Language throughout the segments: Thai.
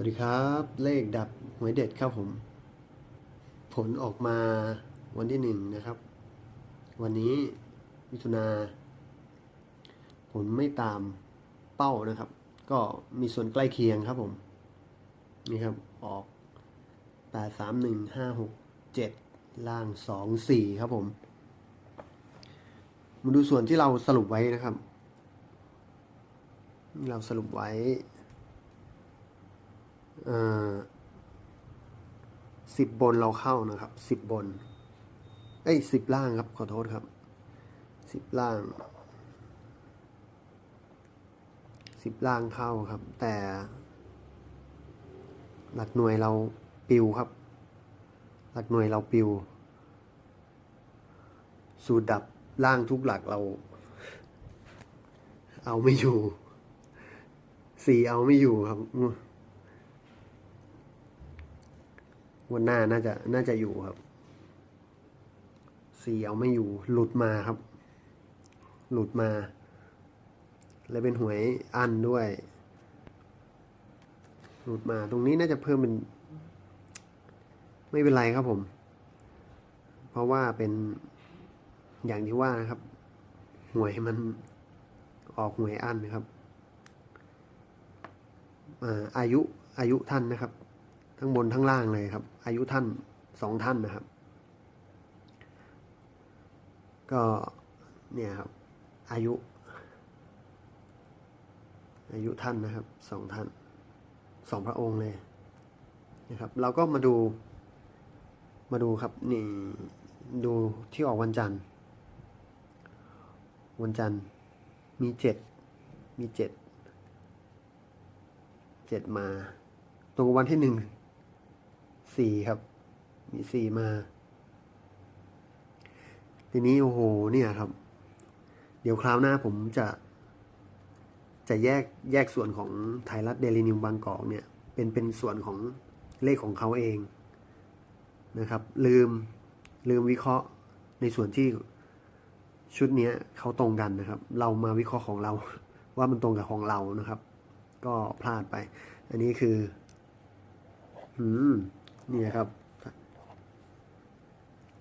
สวัสดีครับ เลขดับหวยเด็ดครับผม ผลออกมาวันที่หนึ่งนะครับ วันนี้มิถุนาผลไม่ตามเป้านะครับ ก็มีส่วนใกล้เคียงครับผม นี่ครับออกแปดสามหนึ่งห้าหกเจ็ดล่างสองสี่ครับผมมาดูส่วนที่เราสรุปไว้นะครับ เราสรุปไว้ สิบบนเราเข้านะครับสิบบน เอ้ยสิบล่างครับขอโทษครับสิบล่างสิบล่างเข้าครับ แต่ หลักหน่วยเราปิวครับ หลักหน่วยเราปิว สูตรดับล่างทุกหลักเรา เอาไม่อยู่สี่เอาไม่อยู่ครับ วันหน้าน่าจะน่าจะอยู่ครับสี่เอาไม่อยู่หลุดมาครับ หลุดมา และเป็นหวยอันด้วย หลุดมาตรงนี้น่าจะเพิ่มเป็น ไม่เป็นไรครับผม เพราะว่าเป็นอย่างที่ว่านะครับ หวยมันออกหวยอันนะครับอาอายุอายุท่านนะครับ ทั้งบนทั้งล่างเลยครับ อายุท่านสองท่านนะครับ ก็เนี่ยครับ อายุ อายุท่านนะครับสองท่านสองพระองค์เลยนะครับ เราก็มาดูมาดูครับนี่ดูที่ออกวันจันทร์ วันจันทร์มีเจ็ดมีเจ็ดเจ็ดมา ตรงวันที่หนึ่ง สี่ครับ มีสี่มา ทีนี้โอ้โหเนี่ยครับ เดี๋ยวคราวหน้าผมจะ จะแยกแยกส่วนของไทยรัฐเดลินิวบางกอกเนี่ย เป็นเป็นส่วนของเลขของเขาเองนะครับ ลืมลืมวิเคราะห์ในส่วนที่ชุดนี้เขาตรงกันนะครับ เรามาวิเคราะห์ของเรา ว่ามันตรงกับของเรานะครับ ก็พลาดไป อันนี้คือ อืม นี่ครับ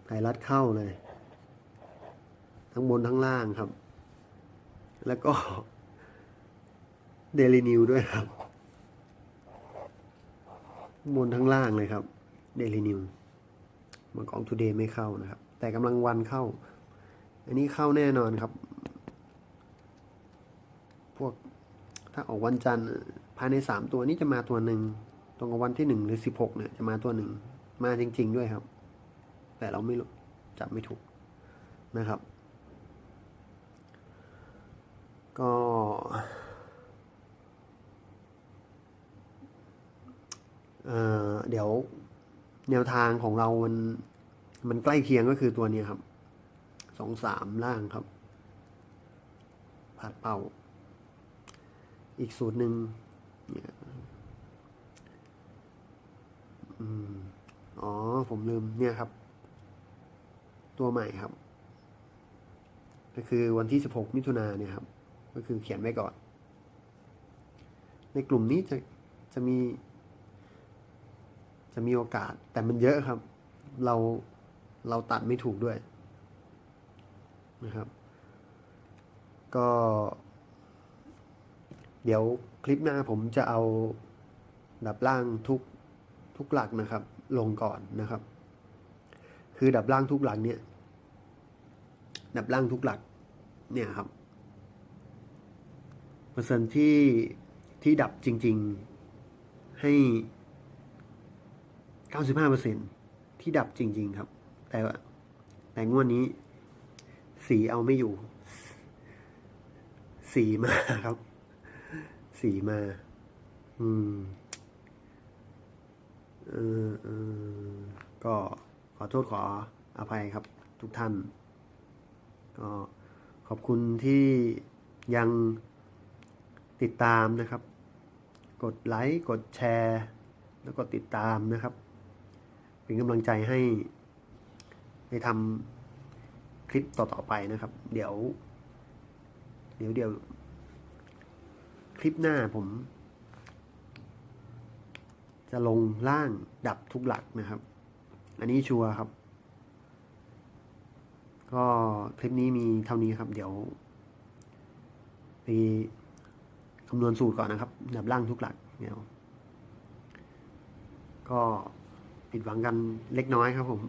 ไทยรัฐเข้าเลย ทั้งบนทั้งล่างครับ แล้วก็เดลินิวด้วยครับ บนทั้งล่างเลยครับเดลินิวมังกรทูเดย์ไม่เข้านะครับ แต่กำลังวันเข้า อันนี้เข้าแน่นอนครับ พวกถ้าออกวันจันทร์ภายในสามตัวนี้จะมาตัวหนึ่ง ตรงกับวันที่หนึ่งหรือสิบหกเนี่ยจะมาตัวหนึ่งมาจริง ๆ ด้วยครับ แต่เราไม่รู้จับไม่ถูกนะครับ ก็เออเดี๋ยวแนวทางของเรามันมันใกล้เคียงก็คือตัวนี้ครับ สองสามล่างครับผัดเป่า อีกสูตรหนึ่งเนี่ยอืม อ๋อ ผมลืมเนี่ยครับ ตัวใหม่ครับ ก็คือวันที่สิบหกมิถุนาเนี่ยครับ ก็คือเขียนไว้ก่อน ในกลุ่มนี้จะจะมี จะมีโอกาสแต่มันเยอะครับ เราเราตัดไม่ถูกด้วยนะครับ ก็ เดี๋ยวคลิปหน้าผมจะเอาดับล่างทุกทุกหลักนะครับ ลงก่อนนะครับ คือดับล่างทุกหลักเนี่ยดับล่างทุกหลักเนี่ยครับเปอร์เซ็นที่ที่ดับจริง ๆให้ 95%ที่ดับจริง ๆ ครับ แต่ว่าแต่งวดนี้ สีเอาไม่อยู่ สีมาครับ สีมา อืม เออเออก็ขอโทษขออภัยครับทุกท่าน ก็ขอบคุณที่ยังติดตามนะครับ กดไลค์ กดแชร์ แล้วก็ติดตามนะครับ เป็นกำลังใจให้ได้ทำคลิปต่อๆไปนะครับ เดี๋ยว เดี๋ยวเดี๋ยว คลิปหน้าผม จะลงล่างดับทุกหลักนะครับ อันนี้ชัวร์ครับ ก็คลิปนี้มีเท่านี้ครับ เดี๋ยวไปคำนวณสูตรก่อนนะครับ ดับล่างทุกหลักเดี๋ยวก็ผิดหวังกันเล็กน้อยครับผม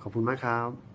ขอบคุณมากครับ